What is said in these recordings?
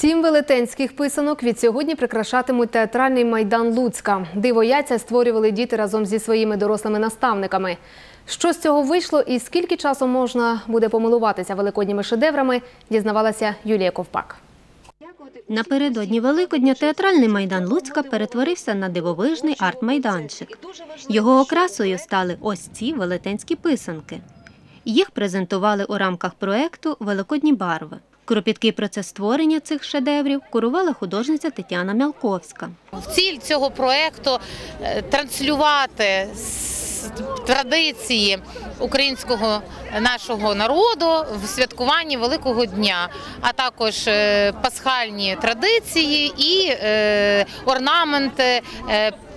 Сім велетенських писанок від сьогодні прикрашатимуть театральний майдан Луцька. Диво яйця створювали діти разом зі своїми дорослими наставниками. Що з цього вийшло і скільки часу можна буде помилуватися великодніми шедеврами, дізнавалася Юлія Ковпак. Напередодні Великодня театральний майдан Луцька перетворився на дивовижний арт-майданчик. Його окрасою стали ось ці велетенські писанки. Їх презентували у рамках проекту Великодні барви. Кропіткий процес створення цих шедеврів курувала художниця Тетяна Мялковська. Ціль цього проекту е, транслювати традиції українського нашого народу в святкуванні Великого дня, а також е, пасхальні традиції і е, орнаменти.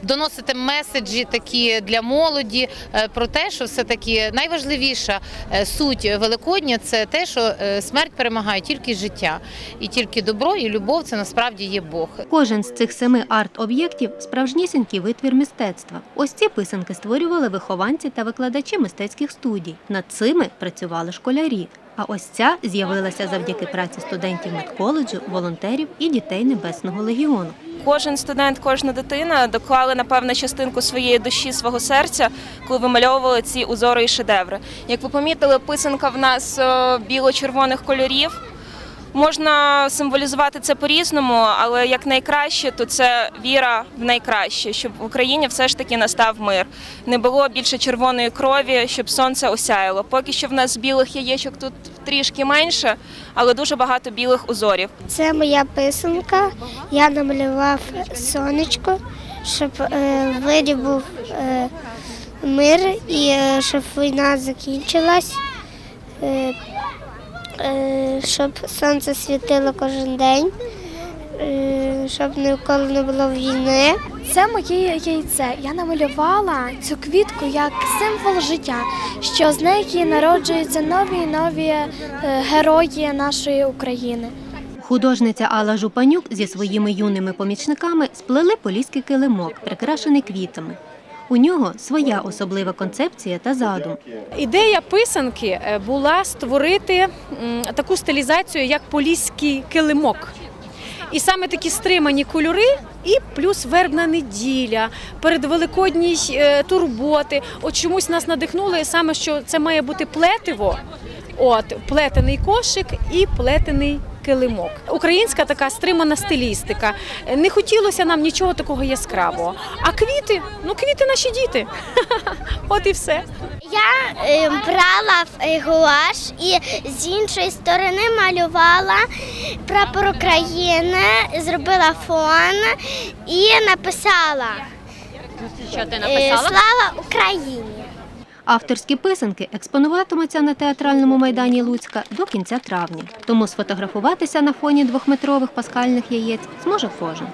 Доносити меседжі такі для молоді е, про те, що все таки найважливіша е, суть Великодня це те, що е, смерть перемагає тільки життя, і тільки добро і любов це насправді є Бог. Кожен з цих семи арт-об'єктів справжнісінький витвір мистецтва. Ось ці писанки створювали вихованці та викладачі мистецьких студій. Над цими працювали школярі. А ось ця з'явилася завдяки праці студентів медколеджу, волонтерів і дітей Небесного легіону. Кожен студент, кожна дитина доклали напевне частинку своєї душі, свого серця, коли вимальовували ці узори і шедеври. Як ви помітили, писанка в нас е, біло-червоних кольорів. Можна символізувати це по-різному, але як найкраще, то це віра в найкраще, щоб в Україні все ж таки настав мир. Не було більше червоної крові, щоб сонце осяяло. Поки що в нас білих яєчок тут трішки менше, але дуже багато білих узорів. Це моя писанка. Я намалював сонечко, щоб е, в мирі був е, мир і е, щоб війна закінчилась, е, щоб сонце світило кожен день, е, щоб ніколи не було війни. Це моє яйце. Я намалювала цю квітку як символ життя, що з неї народжуються нові і нові е, герої нашої України. Художниця Алла Жупанюк зі своїми юними помічниками сплели поліський килимок, прикрашений квітами. У нього своя особлива концепція та задум. Ідея писанки е, була створити таку стилізацію, як поліський килимок. І саме такі стримані кольори, і плюс вербна неділя, передвеликодній е, турботи. От чомусь нас надихнуло саме, що це має бути плетиво, от плетений кошик і плетений килимок. Українська така стримана стилістика. Не хотілося нам нічого такого яскравого. А квіти, ну квіти наші діти. От і все. Я е, брала е, гуаш і з іншої сторони малювала прапор України, зробила фон і написала, Що ти е, Слава Україні! Авторські писанки експонуватимуться на театральному майдані Луцька до кінця травня. Тому сфотографуватися на фоні двохметрових паскальних яєць зможе кожен.